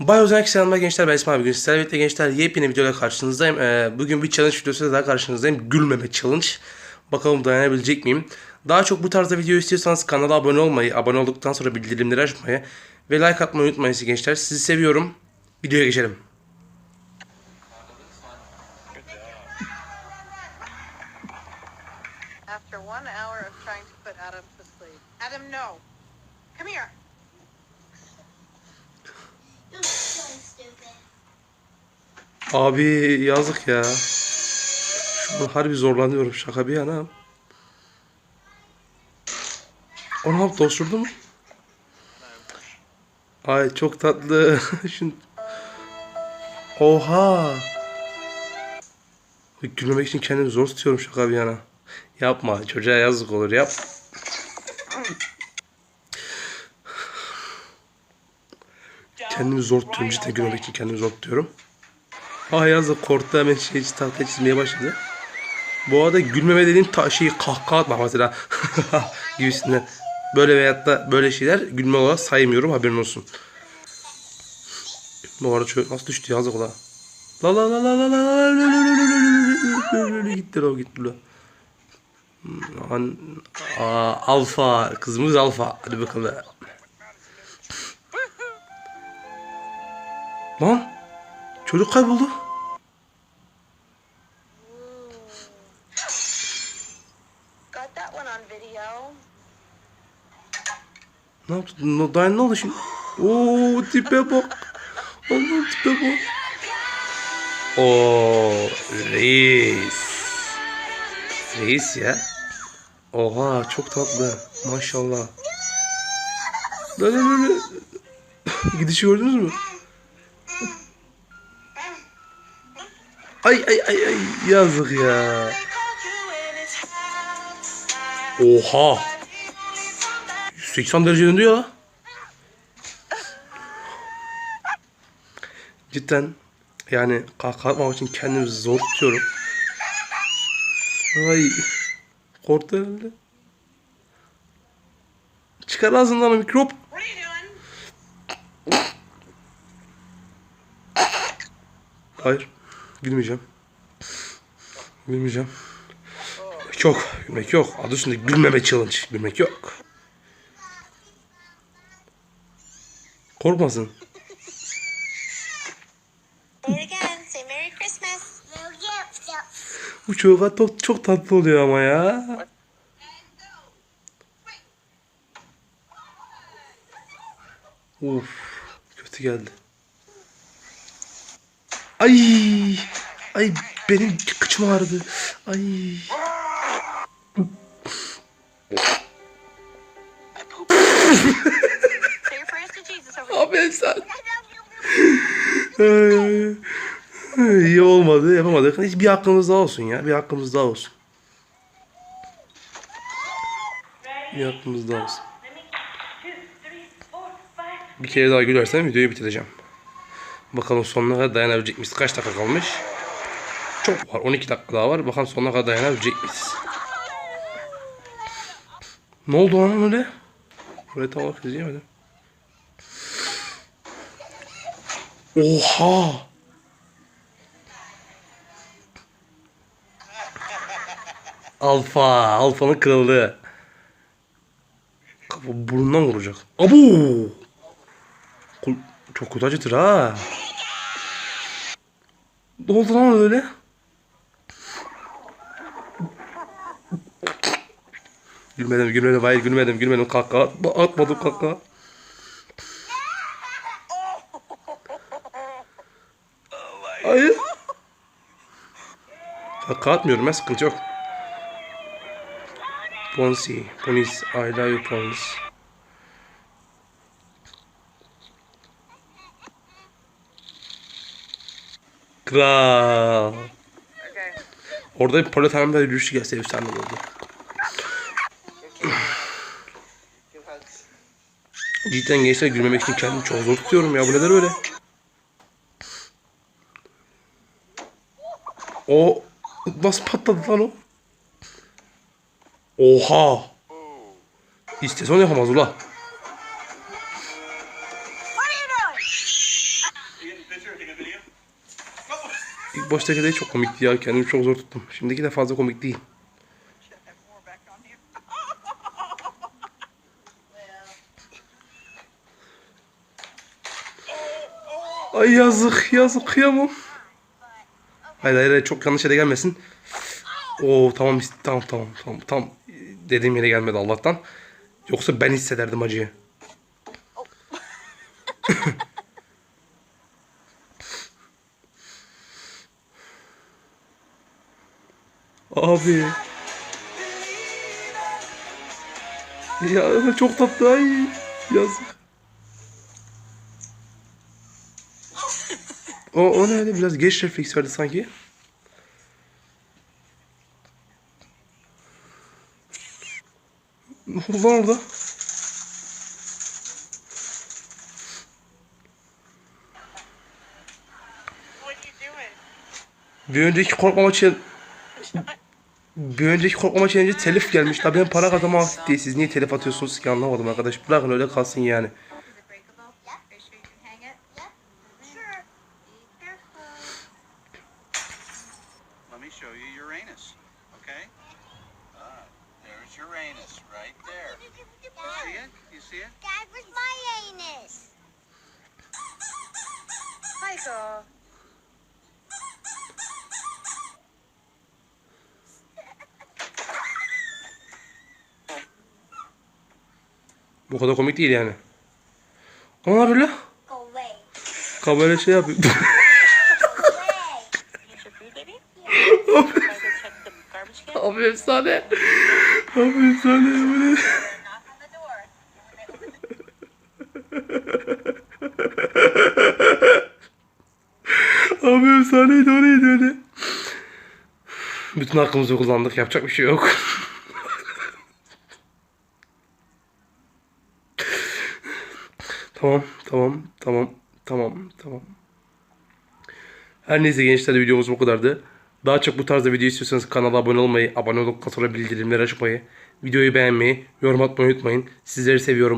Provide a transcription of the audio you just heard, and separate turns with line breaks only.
Bay Ozan selamlar gençler ben İsmail bugün sizlerle birlikte gençler yepyeni videoyla karşınızdayım. Ee, bugün bir challenge videosuyla daha karşınızdayım. Gülmeme challenge. Bakalım dayanabilecek miyim? Daha çok bu tarzda video istiyorsanız kanala abone olmayı, abone olduktan sonra bildirimleri açmayı ve like atmayı unutmayın gençler. Sizi seviyorum. Videoya geçelim. Abi yazık ya. Şu an harbi zorlanıyorum şaka bir yana. O ne yaptı osurdu mu? Ay çok tatlı. Şun... Oha. Gülmemek için kendimi zor tutuyorum şaka bir yana. Yapma çocuğa yazık olur yap. Kendimi zor tutuyorum cidden gülmemek için kendimi zor tutuyorum. Ah yazık korktu hemen şey tahtaya çizmeye başladı. Bu arada gülmeme dediğim ta şeyi kahkaha atmak mesela gibisinden. Böyle veyahut da böyle şeyler gülme olarak saymıyorum haberin olsun. Bu arada çocuk nasıl düştü yazık ola. La la la la la la la la gitti o gitti la. An, aa, alfa kızımız alfa hadi bakalım. Lan çocuk kayboldu. Ne yaptı? No, Dayan ne oldu şimdi? Oo tipe bak. Allah'ım tipe bak. Oo reis. Reis ya. Oha çok tatlı. Maşallah. Lan lan. Gidişi gördünüz mü? Ay ay ay ay yazık ya. Oha. 180 derece döndü ya. Cidden yani atmamak için kendimi zor tutuyorum. Ay korktu herhalde. Çıkar ağzından o mikrop. Hayır. Gülmeyeceğim. Gülmeyeceğim. Yok. Gülmek yok. Adı üstünde gülmeme challenge. Gülmek yok. Korkmasın. Bu çocuk çok, çok tatlı oluyor ama ya. Uf, kötü geldi. Ay, ay benim kıçım ağrıdı. Ay. Abi ay, İyi olmadı, yapamadık. Hiç bir hakkımız daha olsun ya. Bir hakkımız daha olsun. Bir hakkımız daha olsun. Bir kere daha gülersem videoyu bitireceğim. Bakalım sonuna kadar dayanabilecek miyiz? Kaç dakika kalmış? Çok var. 12 dakika daha var. Bakalım sonuna kadar dayanabilecek miyiz? Ne oldu lan öyle? Burayı tam olarak izleyemedim. Oha! Alfa, alfanın kırıldı. Kafa burnundan vuracak. Abu! Çok kötü acıtır ha. Ne oldu lan öyle? Gülmedim, gülmedim, hayır gülmedim, gülmedim. Kaka atma, atmadım kaka. Hayır. Kaka atmıyorum sıkıntı yok. Ponzi, Ponis, I love you Ponis. Kral. Orada bir polet hanımda yürüyüşü gelse efsane
hugs.
Cidden gençler gülmemek için kendimi çok zor tutuyorum ya. Bu neler öyle? O nasıl patladı lan o? Oha! İstese onu yapamaz ula. İlk baştaki de çok komikti ya. Kendimi çok zor tuttum. Şimdiki de fazla komik değil. Ay yazık yazık kıyamam. Hayır hayır, çok yanlış yere gelmesin. Oo tamam tamam tamam tamam tam dediğim yere gelmedi Allah'tan. Yoksa ben hissederdim acıyı. Abi. Ya çok tatlı ay yazık. O, o ne öyle biraz geç refleks verdi sanki. Ne oldu orada? Bir önceki korkmama challenge... Bir önceki korkmama challenge telif gelmiş. Tabii benim para kazanma aktif değil. Siz niye telif atıyorsunuz ki anlamadım arkadaş. Bırakın öyle kalsın yani.
Is
Bu kadar komik değil yani. Ama ne yapıyor lan? Kamera şey yapıyor. Abi efsane. Abi efsane. Bu ne? Abi efsaneydi o neydi öyle? Bütün hakkımızı kullandık. Yapacak bir şey yok. Tamam, tamam, tamam, tamam, tamam. Her neyse gençler videomuz bu kadardı. Daha çok bu tarzda video istiyorsanız kanala abone olmayı, abone olup sonra bildirimleri açmayı, videoyu beğenmeyi, yorum atmayı unutmayın. Sizleri seviyorum.